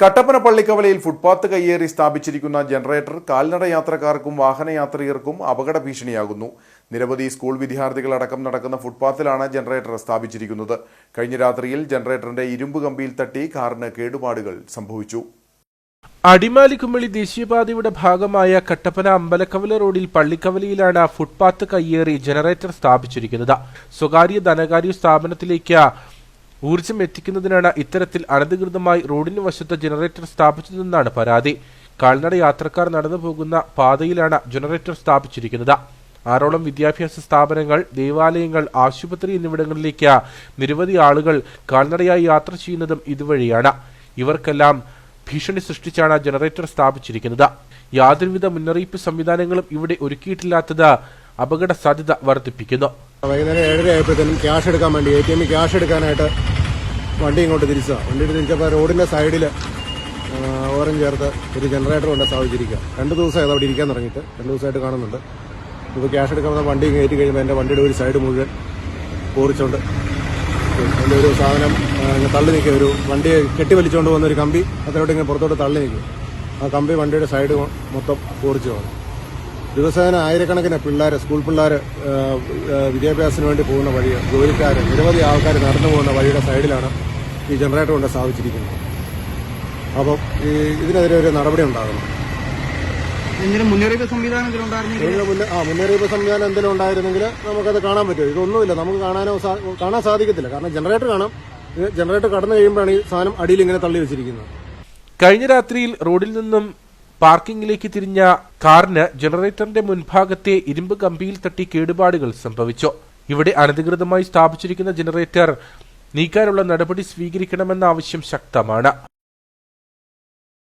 Kattappana പള്ളിക്കവലയിൽ footpath കയ്യേറി സ്ഥാപിച്ചിരിക്കുന്ന generator കാൽനട യാത്രക്കാർക്കും വാഹനയാത്രികർക്കും അപകട ഭീഷണിയാകുന്നു. നിരവധി സ്കൂൾ വിദ്യാർത്ഥികളടക്കം നടക്കുന്ന ഫുട്പാത്തിലാണ് ജനറേറ്റർ സ്ഥാപിച്ചിരിക്കുന്നത്. കഴിഞ്ഞ രാത്രിയിൽ ജനറേറ്ററിന്റെ ഇരുമ്പ് കമ്പിയിൽ തട്ടി കാറിന് കേടുപാടുകൾ സംഭവിച്ചു. അടിമാലി ദേശീയപാതയുടെ ഭാഗമായ കട്ടപ്പന അമ്പലക്കവല റോഡിൽ പള്ളിക്കവലയിലാണ് ഫുട്പാത്ത് കയ്യേറി ജനറേറ്റർ സ്ഥാപിച്ചിരിക്കുന്നത്. സ്വകാര്യ ധനകാര്യ സ്ഥാപനത്തിലേക്ക് ഊർജം എത്തിക്കുന്നതിനാണ് ഇത്തരത്തിൽ അനധികൃതമായി റോഡിന് വശത്ത് ജനറേറ്റർ സ്ഥാപിച്ചതെന്നാണ് പരാതി. കാൽനട യാത്രക്കാർ നടന്നു പോകുന്ന പാതയിലാണ് ജനറേറ്റർ സ്ഥാപിച്ചിരിക്കുന്നത്. ആറോളം വിദ്യാഭ്യാസ സ്ഥാപനങ്ങൾ ദേവാലയങ്ങൾ ആശുപത്രി എന്നിവിടങ്ങളിലേക്ക് നിരവധി ആളുകൾ കാൽനടയായി യാത്ര ചെയ്യുന്നതും ഇതുവഴിയാണ്. ഇവർക്കെല്ലാം ഭീഷണി സൃഷ്ടിച്ചാണ് ജനറേറ്റർ സ്ഥാപിച്ചിരിക്കുന്നത്. യാതൊരുവിധ മുന്നറിയിപ്പ് സംവിധാനങ്ങളും ഇവിടെ ഒരുക്കിയിട്ടില്ലാത്തത് അപകട സാധ്യത വർദ്ധിപ്പിക്കുന്നു. വൈകുന്നേരം ഏഴര ആയപ്പോഴത്തേനും ക്യാഷ് എടുക്കാൻ വേണ്ടി എ ടി എമ്മിൽ ക്യാഷ് എടുക്കാനായിട്ട് വണ്ടി ഇങ്ങോട്ട് തിരിച്ചതാണ് വണ്ടി തിരിച്ചപ്പോൾ റോഡിന്റെ സൈഡിൽ ഓറഞ്ച് ചേർത്ത് ഒരു ജനറേറ്റർ കൊണ്ട് സ്ഥാപിച്ചിരിക്കുക രണ്ട് ദിവസമായി അവിടെ ഇരിക്കാൻ തുടങ്ങിയിട്ട്. രണ്ട് ദിവസമായിട്ട് കാണുന്നുണ്ട്. ഇപ്പോൾ ക്യാഷ് എടുക്കാൻ വണ്ടി കയറ്റി കഴിയുമ്പോൾ എന്റെ വണ്ടിയുടെ ഒരു സൈഡ് മുഴുവൻ കോറിച്ചുകൊണ്ട് എന്റെ ഒരു സാധനം തള്ളി നിൽക്കുക ഒരു വണ്ടി കെട്ടി വലിച്ചുകൊണ്ട് വന്ന ഒരു കമ്പി അതിലോട്ട് ഇങ്ങനെ പുറത്തോട്ട് തള്ളി നിൽക്കും. ആ കമ്പി വണ്ടിയുടെ സൈഡ് മൊത്തം കോറിച്ചു പോകും ദിവസേന ആയിരക്കണക്കിന് പിള്ളേർ സ്കൂൾ പിള്ളേർ വിദ്യാഭ്യാസത്തിന് വേണ്ടി പോകുന്ന വഴി ജോലിക്കാർ നിരവധി ആൾക്കാർ നടന്നു പോകുന്ന വഴിയുടെ സൈഡിലാണ് ഈ ജനറേറ്റർ കൊണ്ട് സ്ഥാപിച്ചിരിക്കുന്നത്. അപ്പം ഈ ഇതിനെതിരെ ഒരു നടപടി ഉണ്ടാകണം. മുന്നറിയിപ്പ് സംവിധാനം ആ മുന്നറിയിപ്പ് സംവിധാനം എന്തെങ്കിലും ഉണ്ടായിരുന്നെങ്കിൽ നമുക്കത് കാണാൻ പറ്റുമോ ഇതൊന്നുമില്ല നമുക്ക് കാണാനോ കാണാൻ സാധിക്കത്തില്ല. കാരണം ജനറേറ്റർ കാണാം. ജനറേറ്റർ കടന്നു കഴിയുമ്പോഴാണ് ഈ സാധനം അടിയിൽ ഇങ്ങനെ തള്ളി വെച്ചിരിക്കുന്നത്. കഴിഞ്ഞ രാത്രിയിൽ റോഡിൽ നിന്നും പാർക്കിംഗിലേക്ക് തിരിഞ്ഞ കാറിന് ജനറേറ്ററിന്റെ മുൻഭാഗത്തെ ഇരുമ്പ് കമ്പിയിൽ തട്ടി കേടുപാടുകൾ സംഭവിച്ചു. ഇവിടെ അനധികൃതമായി സ്ഥാപിച്ചിരിക്കുന്ന ജനറേറ്റർ നീക്കാനുള്ള നടപടി സ്വീകരിക്കണമെന്ന ആവശ്യം ശക്തമാണ്.